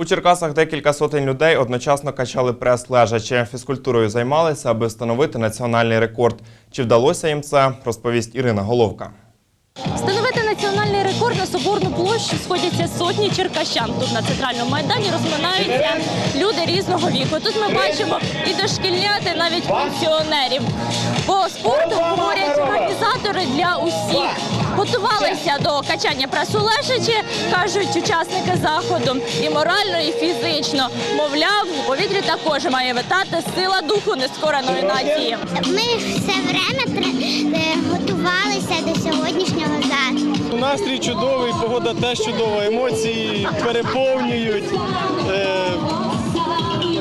У Черкасах декілька сотень людей одночасно качали прес лежачи. Фізкультурою займалися, аби встановити національний рекорд. Чи вдалося їм це, розповість Ірина Головка. Встановити національний рекорд на Соборну площу сходяться сотні черкащан. Тут на центральному майдані розминаються люди різного віку. Тут ми бачимо і дошкільняти, навіть пенсіонерів. Бо спорту Готувалися до качання пресу лежачи, кажуть учасники заходу, і морально, і фізично. Мовляв, у повітрі також має витати сила духу нескореної нації. Ми все время е, готувалися до сьогоднішнього заходу. Настрій чудовий, погода теж чудова, емоції переповнюють. Е,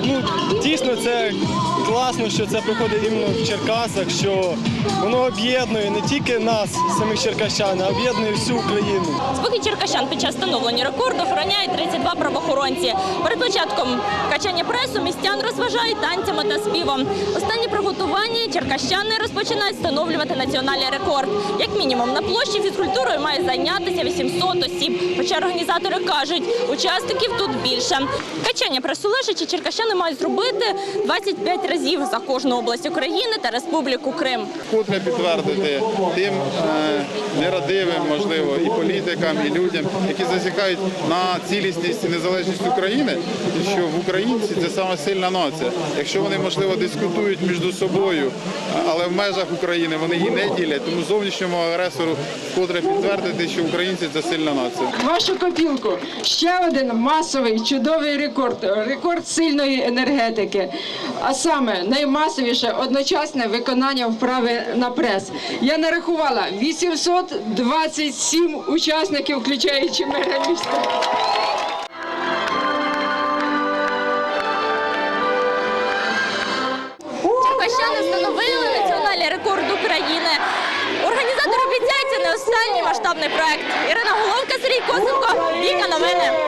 ну, дійсно, це класно, що це проходить іменно в Черкасах, що воно об'єднує не тільки нас, самих черкащан, а об'єднує всю Україну. Спокій черкащан під час встановлення рекорду охороняють 32 правоохоронці. Перед початком качання пресу містян розважають танцями та співом. Останні приготування черкащани розпочинають встановлювати національний рекорд. Як мінімум на площі фізкультурою має зайнятися 800 осіб. Хоча організатори кажуть, учасників тут більше. Качання пресу лежачі черкащани мають зробити 25 разів за кожну область України та Республіку Крим. вкотре підтвердити тим е, нерадивим, можливо, і політикам, і людям, які засікають на цілісність і незалежність України, що в українці це саме сильна нація. Якщо вони можливо дискутують між собою, але в межах України вони її не ділять, тому зовнішньому агресору вкотре підтвердити, що українці це сильна нація. вашу копілку. Ще один масовий чудовий рекорд. Рекорд сильної енергетики. А саме наймасовіше одночасне виконання вправи на прес. Я нарахувала 827 учасників, включаючи мера міста. Черкащани встановили національний рекорд України. Організатори обіцяють, це не останній масштабний проект. Ірина Головка, Сергій Косенко, Віка Новини.